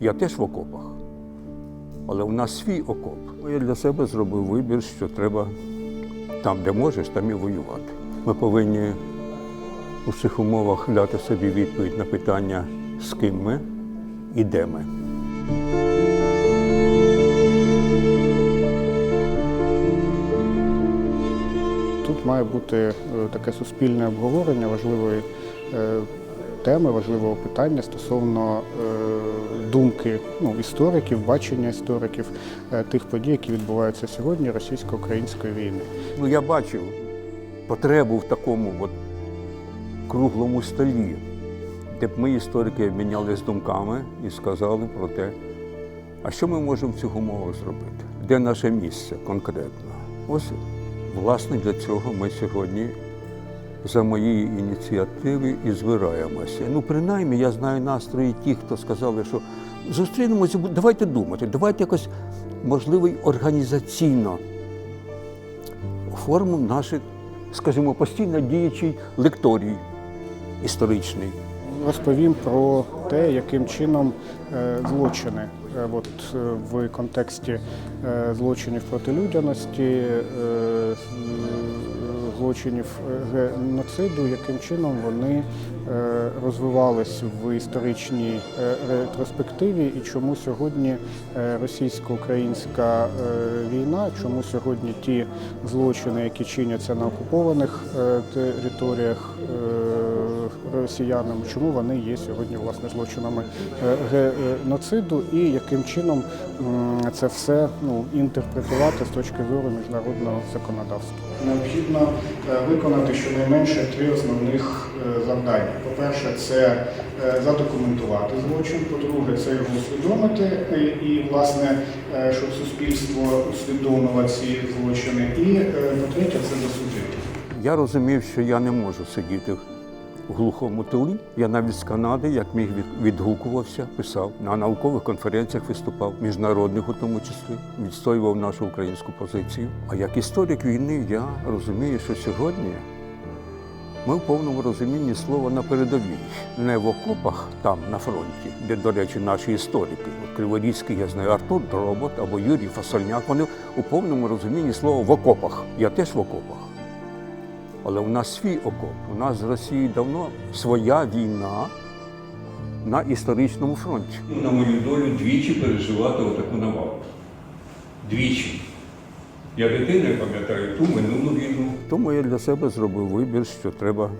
Я теж в окопах, але у нас свій окоп. Я для себе зробив вибір, що треба там, де можеш, там і воювати. Ми повинні у цих умовах дати собі відповідь на питання, з ким ми і де ми. Тут має бути е, таке суспільне обговорення важливої е, теми, важливого питання стосовно е, думки ну, істориків, бачення істориків е, тих подій, які відбуваються сьогодні російсько-української війни. Ну, я бачив потребу в такому от круглому столі, де б ми, історики, обмінялись думками і сказали про те, а що ми можемо в цих умовах зробити? Де наше місце конкретно? Ось, власне, для цього ми сьогодні за моєї ініціативи і збираємося. Ну, принаймні, я знаю настрої тих, хто сказали, що зустрінемося, давайте думати, давайте якось, можливо, організаційно оформимо наших, скажімо, постійно діючий лекторій історичний. Розповім про те, яким чином е, злочини е, от, е, в контексті злочинів проти людяності, злочинів е, геноциду, яким чином вони е, розвивались в історичній е, ретроспективі, і чому сьогодні російсько-українська війна, чому сьогодні ті злочини, які чиняться на окупованих територіях е, росіянами, чому вони є сьогодні власне злочинами е, геноциду, і яким чином це все ну, інтерпретувати з точки зору міжнародного законодавства. Необхідно е, виконати щонайменше три основних е, завдання. По-перше, це е, задокументувати злочин. По-друге, це його усвідомити і, власне, е, щоб суспільство усвідомило ці злочини. І е, по-третє, це засудити. Я розумів, що я не можу сидіти глухому тилі. Я навіть з Канади, як міг від- відгукувався, писав на наукових конференціях виступав, міжнародних у тому числі, відстоював нашу українську позицію. А як історик війни, я розумію, що сьогодні ми в повному розумінні слова на передовій, не в окопах там на фронті, де, до речі, наші історики, от Криворізький, я знаю, Артур Дробот або Юрій Фасольняк, вони у повному розумінні слова в окопах. Я теж в окопах. Але у нас свій окоп. У нас з Росії давно своя війна на історичному фронті. На мою долю двічі переживати отаку навалу. Двічі. Я дитиною пам'ятаю ту минулу війну. Тому я для себе зробив вибір, що треба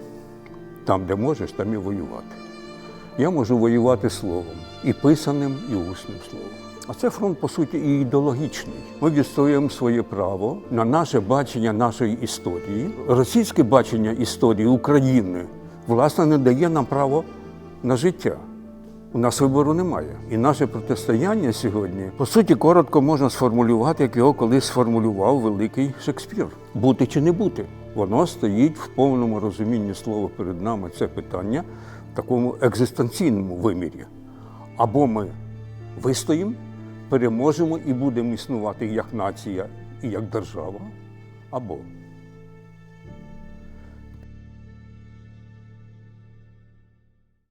там, де можеш, там і воювати. Я можу воювати словом, і писаним, і усним словом. А це фронт, по суті, і ідеологічний. Ми відстоюємо своє право на наше бачення нашої історії. Російське бачення історії України власне не дає нам право на життя. У нас вибору немає. І наше протистояння сьогодні, по суті, коротко можна сформулювати, як його колись сформулював великий Шекспір. Бути чи не бути. Воно стоїть в повному розумінні слова перед нами це питання такому екзистенційному вимірі. Або ми вистоїмо, переможемо і будемо існувати як нація і як держава, або